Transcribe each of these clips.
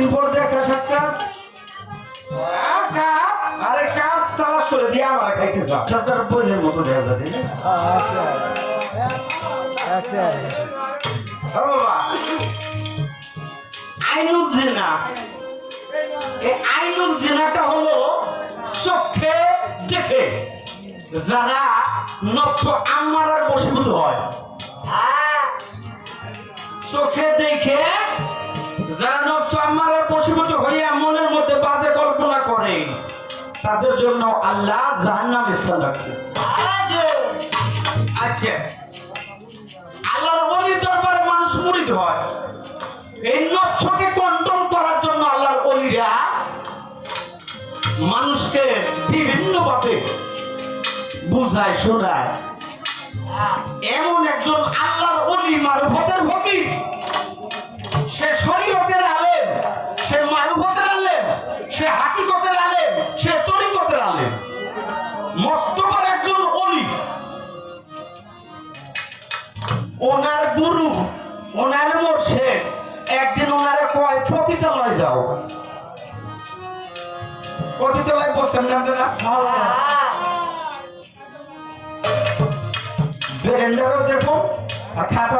অনেকদিন পর দেখা সাক্ষাৎ আরে কাপ তালাশ করে দিয়ে আমার খাইতে যাও। তার বোনের মতো দেখা যাবে না? আচ্ছা আচ্ছা। ও বাবা। আইনুল জেনা। এই আইনুল জেনাটা হলো চোখে দেখে যারা নক্ষ আম্মারার বশীভূত হয়। চোখে দেখে যারা বশীভূত হইয়া মনের মধ্যে বাজে কল্পনা করে, তাদের জন্য আল্লাহ জাহান্নাম স্থান রাখছে আচ্ছা আল্লাহর দরবারে মানুষ হয় এই কন্ট্রোল করার জন্য আল্লাহর অলিরা মানুষকে বিভিন্ন বুঝায়, শোনায়। এমন একজন আল্লাহর অলি মারুফতের ফকির সে শরীয়তের আলেম সে মারুফতের আলেম সে হাকিকতের আলেম সে তরিকতের আলেম মস্ত একজন অলি। ওনার গুরু ওনার মোর্শেদ একদিন ওনারে কয় পতিতালয় যাও। পতিতালয় বসেন না আপনারা? বেরেন্ডারও দেখো আর খাতা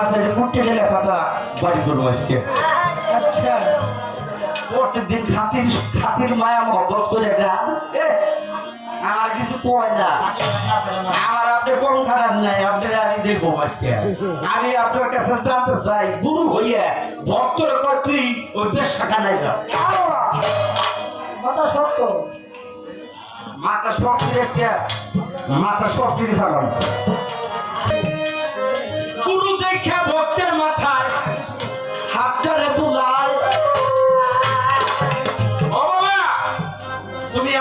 আছে কুটি গেলে খাতা বাড়ি করব আজকে। আচ্ছা। প্রত্যেকদিন খাতির খাতির মায়া মহব্বত করে এ, আমার কিছু কয় না। আমার আপনি কোন খারাপ নাই আপনার আমি দেখব আজকে। আমি আপনার কাছে জানতে চাই গুরু হইয়া ভক্তর কর তুই ওই বেশ শাখা নাই গা। কথা সত্য মাথা শক্তি রেখে মাথা শক্তি ফেলাম গুরু দেখে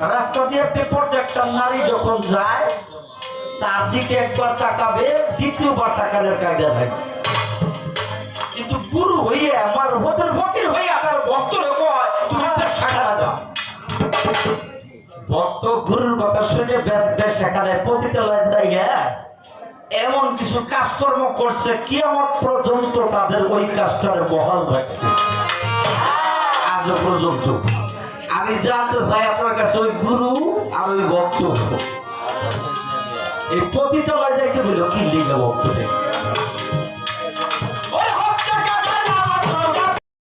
রাস্তা দিয়ে একটা নারী যখন যায়, তার দিকে একবার তাকাবে, দ্বিতীয়বার তাকানোর কিন্তু গুরু হইয়া, আমার হতের ফকির হইয়া ভক্ত লোক তুমি বেশ দাও ভক্ত গুরুর কথা শুনে বেশ বেশ এখানে পতিতালয় এমন কিছু কাজকর্ম করছে, কিয়ামত পর্যন্ত তাদের ওই কাজটারে বহাল রাখছে। আজও পর্যন্ত। আমি জানতে চাই আপনার কাছে ওই গুরু আর ওই বক্তব্য। এই পতিতালয় যাইতে বুঝো কি লিখে ভক্তদের